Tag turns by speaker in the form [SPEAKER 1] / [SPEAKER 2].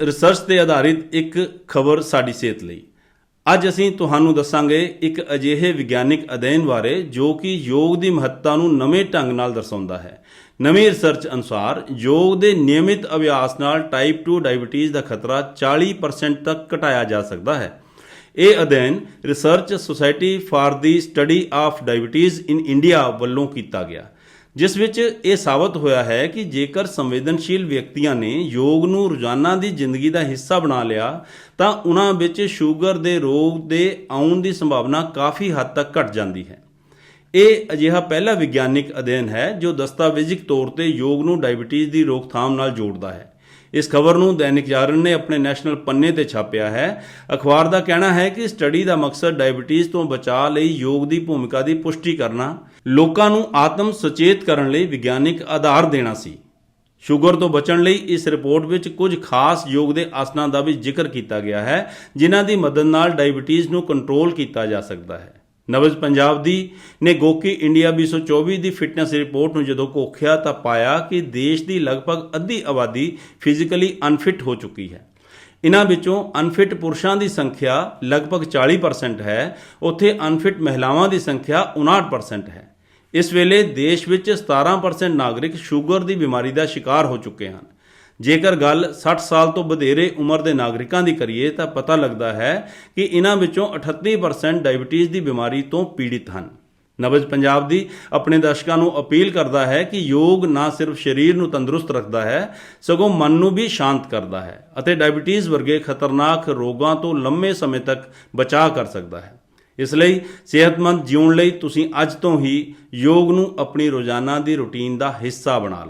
[SPEAKER 1] Research ਤੇ ਆਧਾਰਿਤ ਇੱਕ ਖਬਰ ਸਾਡੀ ਸਿਹਤ ਲਈ। ਅੱਜ ਅਸੀਂ ਤੁਹਾਨੂੰ ਦੱਸਾਂਗੇ ਇੱਕ ਅਜਿਹੇ ਵਿਗਿਆਨਿਕ ਅਧਿਐਨ ਬਾਰੇ ਜੋ ਕਿ ਯੋਗ ਦੀ ਮਹੱਤਤਾ ਨੂੰ ਨਵੇਂ ਢੰਗ ਨਾਲ ਦਰਸਾਉਂਦਾ ਹੈ। ਨਵੀਂ ਰਿਸਰਚ ਅਨੁਸਾਰ ਯੋਗ ਦੇ ਨਿਯਮਿਤ ਅਭਿਆਸ ਨਾਲ ਟਾਈਪ 2 ਡਾਇਬੀਟੀਜ਼ ਦਾ ਖਤਰਾ 40% ਤੱਕ ਘਟਾਇਆ ਜਾ ਸਕਦਾ ਹੈ। ਇਹ ਅਧਿਐਨ research society for the study of diabetes in India ਵੱਲੋਂ ਕੀਤਾ ਗਿਆ। ਜਿਸ ਵਿੱਚ ਇਹ ਸਾਬਤ ਹੋਇਆ ਹੈ ਕਿ ਜੇਕਰ ਸੰਵੇਦਨਸ਼ੀਲ ਵਿਅਕਤੀਆਂ ਨੇ ਯੋਗ ਨੂੰ ਰੋਜ਼ਾਨਾ ਦੀ ਜ਼ਿੰਦਗੀ ਦਾ ਹਿੱਸਾ ਬਣਾ ਲਿਆ, ਤਾਂ ਉਹਨਾਂ ਵਿੱਚ ਸ਼ੂਗਰ ਦੇ ਰੋਗ ਦੇ ਆਉਣ ਦੀ ਸੰਭਾਵਨਾ ਕਾਫੀ ਹੱਦ ਤੱਕ ਘਟ ਜਾਂਦੀ ਹੈ। ਇਹ ਅਜਿਹਾ ਪਹਿਲਾ ਵਿਗਿਆਨਿਕ ਅਧਿਐਨ ਹੈ ਜੋ ਦਸਤਾਵੇਜ਼ਿਕ ਤੌਰ ਤੇ ਯੋਗ ਨੂੰ ਡਾਇਬੀਟੀਜ਼ ਦੀ ਰੋਕਥਾਮ ਨਾਲ ਜੋੜਦਾ ਹੈ। ਇਸ ਖਬਰ ਨੂੰ ਦੈਨਿਕ ਜਾਗਰਣ ਨੇ ਆਪਣੇ ਨੈਸ਼ਨਲ ਪੰਨੇ ਤੇ ਛਾਪਿਆ ਹੈ। ਅਖਬਾਰ ਦਾ ਕਹਿਣਾ ਹੈ ਕਿ ਸਟੱਡੀ ਦਾ ਮਕਸਦ ਡਾਇਬੀਟੀਜ਼ ਤੋਂ ਬਚਾਅ ਲਈ ਯੋਗ ਦੀ ਭੂਮਿਕਾ ਦੀ ਪੁਸ਼ਟੀ ਕਰਨਾ, ਲੋਕਾਂ ਨੂੰ ਆਤਮ ਸੁਚੇਤ ਕਰਨ ਲਈ ਵਿਗਿਆਨਿਕ ਆਧਾਰ ਦੇਣਾ ਸੀ। ਸ਼ੂਗਰ ਤੋਂ ਬਚਣ ਲਈ ਇਸ ਰਿਪੋਰਟ ਵਿੱਚ ਕੁਝ ਖਾਸ ਯੋਗ ਦੇ ਆਸਨਾਂ ਦਾ ਵੀ ਜ਼ਿਕਰ ਕੀਤਾ ਗਿਆ ਹੈ, ਜਿਨ੍ਹਾਂ ਦੀ ਮਦਦ ਨਾਲ ਡਾਇਬੀਟੀਜ਼ ਨੂੰ ਕੰਟਰੋਲ ਕੀਤਾ ਜਾ ਸਕਦਾ ਹੈ। ਨਵਜ ਪੰਜਾਬ ਦੀ ਨੇ ਗੋਕੀ ਇੰਡੀਆ 2024 ਦੀ ਫਿਟਨੈਸ ਰਿਪੋਰਟ ਨੂੰ ਜਦੋਂ ਕੋਖਿਆ ਤਾਂ ਪਾਇਆ ਕਿ ਦੇਸ਼ ਦੀ ਲਗਭਗ ਅੱਧੀ ਆਬਾਦੀ ਫਿਜ਼ੀਕਲੀ ਅਨਫਿਟ ਹੋ ਚੁੱਕੀ ਹੈ। ਇਨ੍ਹਾਂ ਵਿੱਚੋਂ ਅਨਫਿਟ ਪੁਰਸ਼ਾਂ ਦੀ ਸੰਖਿਆ ਲਗਭਗ 40% ਹੈ, ਉੱਥੇ ਅਨਫਿਟ ਮਹਿਲਾਵਾਂ ਦੀ ਸੰਖਿਆ 59% ਹੈ। ਇਸ ਵੇਲੇ ਦੇਸ਼ ਵਿੱਚ 17% ਨਾਗਰਿਕ ਸ਼ੂਗਰ ਦੀ ਬਿਮਾਰੀ ਦਾ ਸ਼ਿਕਾਰ ਹੋ ਚੁੱਕੇ ਹਨ। ਜੇਕਰ ਗੱਲ 60 ਸਾਲ ਤੋਂ ਵਧੇਰੇ ਉਮਰ ਦੇ ਨਾਗਰਿਕਾਂ ਦੀ ਕਰੀਏ ਤਾਂ ਪਤਾ ਲੱਗਦਾ ਹੈ ਕਿ ਇਹਨਾਂ ਵਿੱਚੋਂ 38% ਡਾਇਬੀਟੀਜ਼ ਦੀ ਬਿਮਾਰੀ ਤੋਂ ਪੀੜਿਤ ਹਨ। ਨਵਜ ਪੰਜਾਬ ਦੀ ਆਪਣੇ ਦਰਸ਼ਕਾਂ ਨੂੰ ਅਪੀਲ ਕਰਦਾ ਹੈ ਕਿ ਯੋਗ ਨਾ ਸਿਰਫ ਸਰੀਰ ਨੂੰ ਤੰਦਰੁਸਤ ਰੱਖਦਾ ਹੈ, ਸਗੋਂ ਮਨ ਨੂੰ ਵੀ ਸ਼ਾਂਤ ਕਰਦਾ ਹੈ ਅਤੇ ਡਾਇਬੀਟੀਜ਼ ਵਰਗੇ ਖਤਰਨਾਕ ਰੋਗਾਂ ਤੋਂ ਲੰਮੇ ਸਮੇਂ ਤੱਕ ਬਚਾਅ ਕਰ ਸਕਦਾ ਹੈ। ਇਸ ਲਈ ਸਿਹਤਮੰਦ ਜਿਉਣ ਲਈ ਤੁਸੀਂ ਅੱਜ ਤੋਂ ਹੀ ਯੋਗ ਨੂੰ ਆਪਣੀ ਰੋਜ਼ਾਨਾ ਦੀ ਰੁਟੀਨ ਦਾ ਹਿੱਸਾ ਬਣਾ ਲਓ।